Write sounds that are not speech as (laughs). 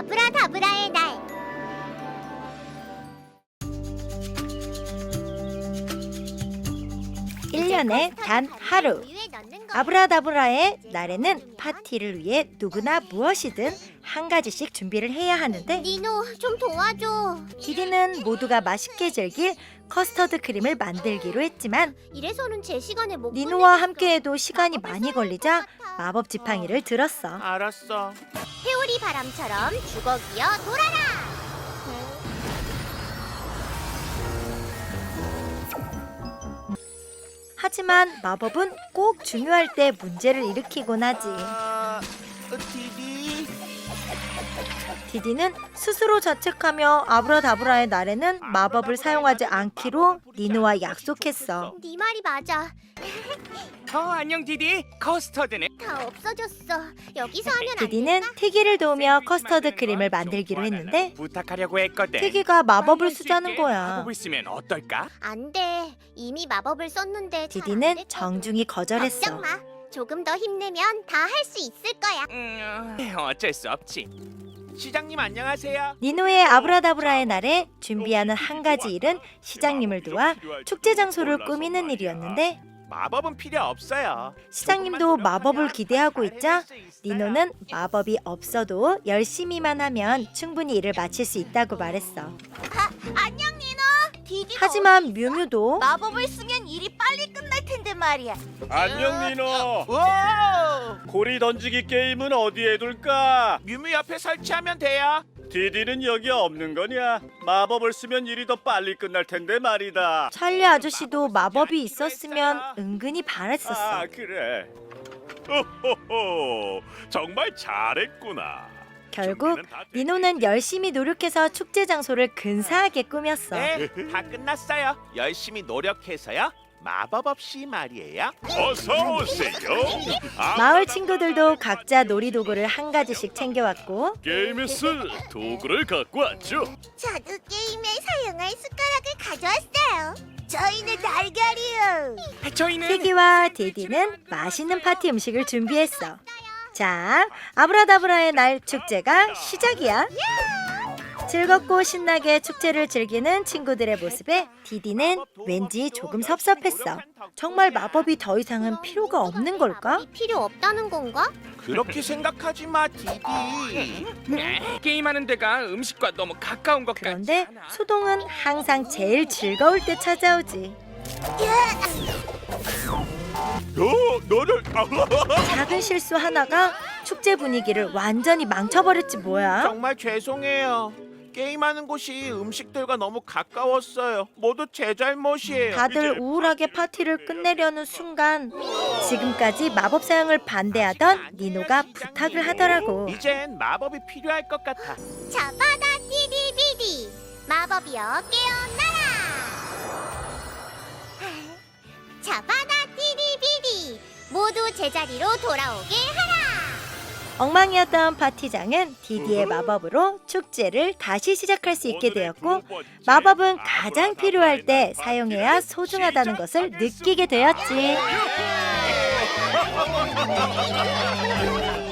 아브라다브라의 날. 일년에 단 하루 우유에 넣는 거. 아브라다브라의 날에는 파티를 위해 누구나 무엇이든 한 가지씩 준비를 해야 하는데 니노 좀 도와줘. 디디는 모두가 맛있게 즐길 커스터드 크림을 만들기로 했지만 이래서는 제 시간에 못 니노와 보내겠어. 함께해도 시간이 많이 걸리자 마법 지팡이를 들었어. 알았어. 회오리 바람처럼 주걱이여 돌아라. 하지만 마법은 꼭 중요할 때 문제를 일으키곤 하지. 아, 디디. 디디는 스스로 자책하며 아브라다브라의 날에는 마법을 사용하지 않기로 니노와 약속했어. 네 말이 맞아. 어, 안녕 디디. 커스터드네. 다 없어졌어. 여기서 하면 안 디디는 될까? 티기를 도우며 커스터드 크림을 만들기로 했는데 부탁하려고 했거든. 티기가 마법을 쓰자는 거야. 마법을 쓰면 어떨까? 안 돼. 이미 마법을 썼는데 잘안 디디는 됐거든. 정중히 거절했어. 걱정 마. 조금 더 힘내면 다 할 수 있을 거야. 음, 어쩔 수 없지. 시장님 안녕하세요. 니노의 아브라다브라의 날에 준비하는 한 가지 일은 시장님을 도와 축제 장소를 꾸미는 일이었는데 마법은 필요 없어요. 시장님도 마법을 기대하고 있자 니노는 마법이 없어도 열심히만 하면 충분히 일을 마칠 수 있다고 말했어. 안녕 니노. 디디. 하지만 뮤뮤도 마법을 쓰면 일이 빨리 끝날 텐데 말이야. 안녕 민호 오! 고리 던지기 게임은 어디에 둘까? 뮤뮤 옆에 설치하면 돼요. 디디는 여기 없는 거냐? 마법을 쓰면 일이 더 빨리 끝날 텐데 말이다 찰리 아저씨도 마법이 있었으면 은근히 바랬었어. 아 그래 호호호 정말 잘했구나 결국 니노는 열심히 노력해서 축제 장소를 근사하게 꾸몄어. 네, 다 끝났어요. 열심히 노력해서요. 마법 없이 말이에요. 어서 오세요 마을 친구들도 각자 놀이도구를 한 가지씩 챙겨왔고 게임에 쓸 도구를 갖고 왔죠 저도 게임에 사용할 숟가락을 가져왔어요. 저희는 달걀이요. 저희는 티기와 디디는 맛있는 파티 음식을 준비했어. 자, 아브라다브라의 날 축제가 시작이야. 즐겁고 신나게 축제를 즐기는 친구들의 모습에 디디는 왠지 조금 섭섭했어. 정말 마법이 더 이상은 필요가 없는 걸까? 필요 없다는 건가? 그렇게 생각하지 마, 디디. 게임하는 데가 음식과 너무 가까운 것 그런데 소동은 항상 제일 즐거울 때 찾아오지. 너 너를 작은 실수 하나가 축제 분위기를 완전히 망쳐버렸지 뭐야. 정말 죄송해요. 게임하는 곳이 음식들과 너무 가까웠어요. 모두 제 잘못이에요. 다들 우울하게 파티를 끝내려는 순간 지금까지 마법 사용을 반대하던 니노가 부탁을 하더라고. 이젠 마법이 필요할 것 같아. 자바다 디디비디 마법이여 깨어나라. 자바다 디디비디 모두 제자리로 돌아오게 하라. 엉망이었던 파티장은 디디의 마법으로 축제를 다시 시작할 수 있게 되었고 마법은 가장 필요할 때 사용해야 소중하다는 것을 느끼게 되었지. (laughs)